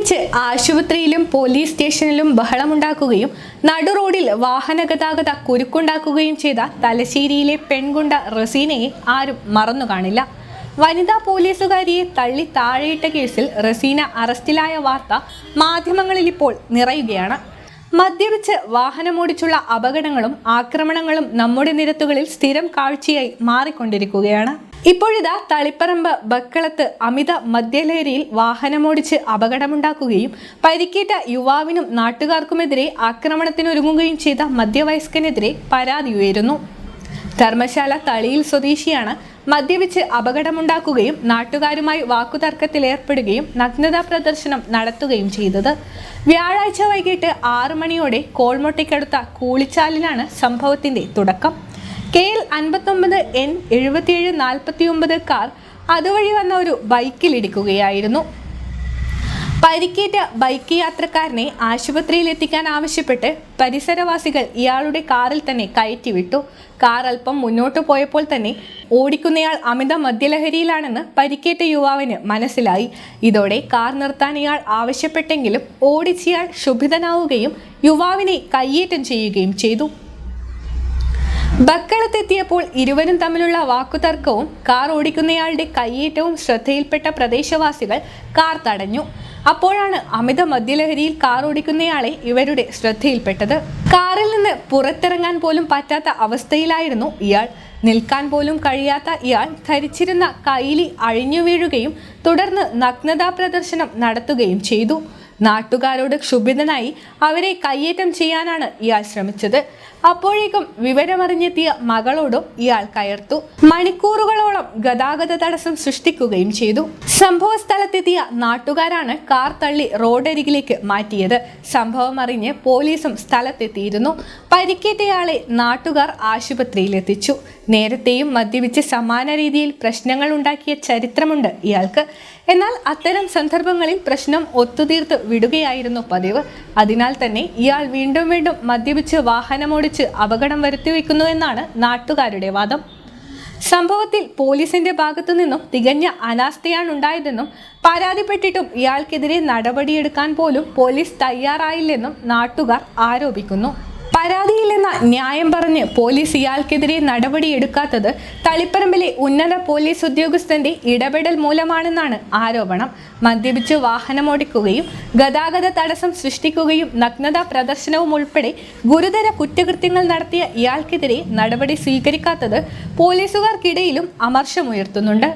മദ്യപിച്ച് ആശുപത്രിയിലും പോലീസ് സ്റ്റേഷനിലും ബഹളമുണ്ടാക്കുകയും നടു റോഡിൽ വാഹന ഗതാഗത കുരുക്കുണ്ടാക്കുകയും ചെയ്ത തലശ്ശേരിയിലെ പെൺകുണ്ട റസീനയെ ആരും മറന്നു കാണില്ല. വനിതാ പോലീസുകാരിയെ തള്ളി താഴെയിട്ട കേസിൽ റസീന അറസ്റ്റിലായ വാർത്ത മാധ്യമങ്ങളിൽ ഇപ്പോൾ നിറയുകയാണ്. മദ്യപിച്ച് വാഹനമോടിച്ചുള്ള അപകടങ്ങളും ആക്രമണങ്ങളും നമ്മുടെ നിരത്തുകളിൽ സ്ഥിരം കാഴ്ചയായി മാറിക്കൊണ്ടിരിക്കുകയാണ്. ഇപ്പോഴിതാ തളിപ്പറമ്പ് ബക്കളത്ത് അമിത മദ്യലഹരിയിൽ വാഹനമോടിച്ച് അപകടമുണ്ടാക്കുകയും പരിക്കേറ്റ യുവാവിനും നാട്ടുകാർക്കുമെതിരെ ആക്രമണത്തിനൊരുങ്ങുകയും ചെയ്ത മധ്യവയസ്കനെതിരെ പരാതി ഉയരുന്നു. ധർമ്മശാല തളിയിൽ സ്വദേശിയാണ് മദ്യപിച്ച് അപകടമുണ്ടാക്കുകയും നാട്ടുകാരുമായി വാക്കുതർക്കത്തിലേർപ്പെടുകയും നഗ്നതാ പ്രദർശനം നടത്തുകയും ചെയ്തത്. വ്യാഴാഴ്ച വൈകിട്ട് ആറു മണിയോടെ കോൾമൊട്ടയ്ക്കടുത്ത കൂളിച്ചാലിലാണ് സംഭവത്തിന്റെ തുടക്കം. കെ എൽ അൻപത്തൊമ്പത് എൻ എഴുപത്തിയേഴ് നാൽപ്പത്തി ഒമ്പത് കാർ അതുവഴി വന്ന ഒരു ബൈക്കിലിടിക്കുകയായിരുന്നു പരിക്കേറ്റ ബൈക്ക് യാത്രക്കാരനെ ആശുപത്രിയിൽ എത്തിക്കാൻ ആവശ്യപ്പെട്ട് പരിസരവാസികൾ ഇയാളുടെ കാറിൽ തന്നെ കയറ്റിവിട്ടു. കാർ അല്പം മുന്നോട്ട് പോയപ്പോൾ തന്നെ ഓടിക്കുന്നയാൾ അമിത മദ്യലഹരിയിലാണെന്ന് പരിക്കേറ്റ യുവാവിന് മനസ്സിലായി. ഇതോടെ കാർ നിർത്താൻ ഇയാൾ ആവശ്യപ്പെട്ടെങ്കിലും ഓടിച്ചയാൾ ശുഭിതനാവുകയും യുവാവിനെ കയ്യേറ്റം ചെയ്യുകയും ചെയ്തു. ബക്കളത്തെത്തിയപ്പോൾ ഇരുവരും തമ്മിലുള്ള വാക്കുതർക്കവും കാർ ഓടിക്കുന്നയാളുടെ കയ്യേറ്റവും ശ്രദ്ധയിൽപ്പെട്ട പ്രദേശവാസികൾ കാർ തടഞ്ഞു. അപ്പോഴാണ് അമിത മദ്യലഹരിയിൽ കാർ ഓടിക്കുന്നയാളെ ഇവരുടെ ശ്രദ്ധയിൽപ്പെട്ടത്. കാറിൽ നിന്ന് പുറത്തിറങ്ങാൻ പോലും പറ്റാത്ത അവസ്ഥയിലായിരുന്നു ഇയാൾ. നിൽക്കാൻ പോലും കഴിയാത്ത ഇയാൾ ധരിച്ചിരുന്ന കൈലി അഴിഞ്ഞു വീഴുകയും തുടർന്ന് നഗ്നതാ പ്രദർശനം നടത്തുകയും ചെയ്തു. നാട്ടുകാരോട് ക്ഷുഭിതനായി അവരെ കയ്യേറ്റം ചെയ്യാനാണ് ഇയാൾ ശ്രമിച്ചത്. അപ്പോഴേക്കും വിവരമറിഞ്ഞെത്തിയ മകളോടും ഇയാൾ കയർത്തു. മണിക്കൂറുകളോളം ഗതാഗത തടസ്സം സൃഷ്ടിക്കുകയും ചെയ്തു. സംഭവ സ്ഥലത്തെത്തിയ നാട്ടുകാരാണ് കാർ തള്ളി റോഡരികിലേക്ക് മാറ്റിയത്. സംഭവം അറിഞ്ഞ് പോലീസും സ്ഥലത്തെത്തിയിരുന്നു. പരിക്കേറ്റയാളെ നാട്ടുകാർ ആശുപത്രിയിലെത്തിച്ചു. നേരത്തെയും മദ്യപിച്ച് സമാന രീതിയിൽ പ്രശ്നങ്ങൾ ഉണ്ടാക്കിയ ചരിത്രമുണ്ട് ഇയാൾക്ക്. എന്നാൽ അത്തരം സന്ദർഭങ്ങളിൽ പ്രശ്നം ഒത്തുതീർത്ത് വിടുകയായിരുന്നു പതിവ്. അതിനാൽ തന്നെ ഇയാൾ വീണ്ടും വീണ്ടും മദ്യപിച്ച് വാഹനമോടിച്ച് അപകടം വരുത്തിവെക്കുന്നു എന്നാണ് നാട്ടുകാരുടെ വാദം. സംഭവത്തിൽ പോലീസിന്റെ ഭാഗത്തു നിന്നും തികഞ്ഞ അനാസ്ഥയാണ് ഉണ്ടായതെന്നും പരാതിപ്പെട്ടിട്ടും ഇയാൾക്കെതിരെ നടപടിയെടുക്കാൻ പോലും പോലീസ് തയ്യാറായില്ലെന്നും നാട്ടുകാർ ആരോപിക്കുന്നു. പരാതിയില്ലെന്ന ന്യായം പറഞ്ഞ് പോലീസ് ഇയാൾക്കെതിരെ നടപടിയെടുക്കാത്തത് തളിപ്പറമ്പിലെ ഉന്നത പോലീസ് ഉദ്യോഗസ്ഥന്റെ ഇടപെടൽ മൂലമാണെന്നാണ് ആരോപണം. മദ്യപിച്ച് വാഹനമോടിക്കുകയും ഗതാഗത തടസ്സം സൃഷ്ടിക്കുകയും നഗ്നതാ പ്രദർശനവും ഉൾപ്പെടെ ഗുരുതര കുറ്റകൃത്യങ്ങൾ നടത്തിയ ഇയാൾക്കെതിരെ നടപടി സ്വീകരിക്കാത്തത് പോലീസുകാർക്കിടയിലും അമർഷമുയർത്തുന്നുണ്ട്.